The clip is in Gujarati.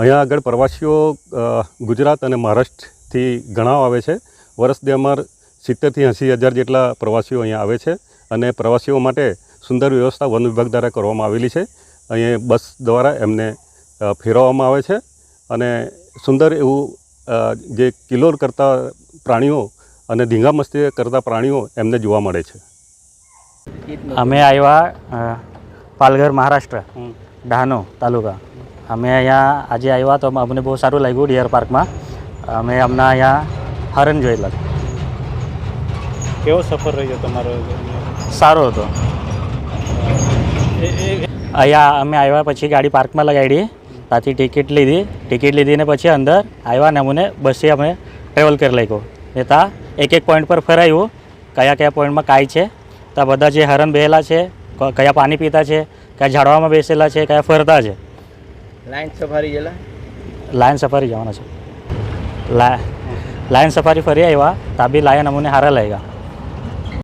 અહીંયા આગળ પ્રવાસીઓ ગુજરાત અને મહારાષ્ટ્રથી ઘણા આવે છે. વર્ષ દરમિયાન સિત્તેરથી એંસી હજાર જેટલા પ્રવાસીઓ અહીંયા આવે છે અને પ્રવાસીઓ માટે સુંદર વ્યવસ્થા વન વિભાગ દ્વારા કરવામાં આવેલી છે. અહીંયા બસ દ્વારા એમને ફેરવવામાં આવે છે અને સુંદર એવું જે કિલોર કરતા પ્રાણીઓ અને ધીંગા મસ્તી કરતા પ્રાણીઓ એમને જોવા મળે છે. અમે આવ્યા પાલઘર મહારાષ્ટ્ર ડહાનો તાલુકા. અમે અહીંયા આજે આવ્યા તો અમને બહુ સારું લાગ્યું ડિયર પાર્કમાં. અમે હમણાં અહીંયા હરણ જોયેલા કેવો સફર રહ્યો તમારો? સારો હતો. અહીંયા અમે આવ્યા પછી ગાડી પાર્કમાં લગાડી ત્યાંથી ટિકિટ લીધી. ટિકિટ લીધીને પછી અંદર આવ્યા ને અમને બસે અમે ટ્રેવલ કરી લાગ્યો ને ત્યાં એક એક પોઈન્ટ પર ફરાયું કયા કયા પોઈન્ટમાં કાંઈ છે. ત્યાં બધા જે હરણ બેહેલા છે કયા પાણી પીતા છે કયા ઝાડવામાં બેસેલા છે કયા ફરતા છે. લાઈન સફારી ગયેલા લાયન સફારી જવાના છે. લાયન સફારી ફરી આવ્યા. તાબી લાયન અમને સારા લાગ્યા.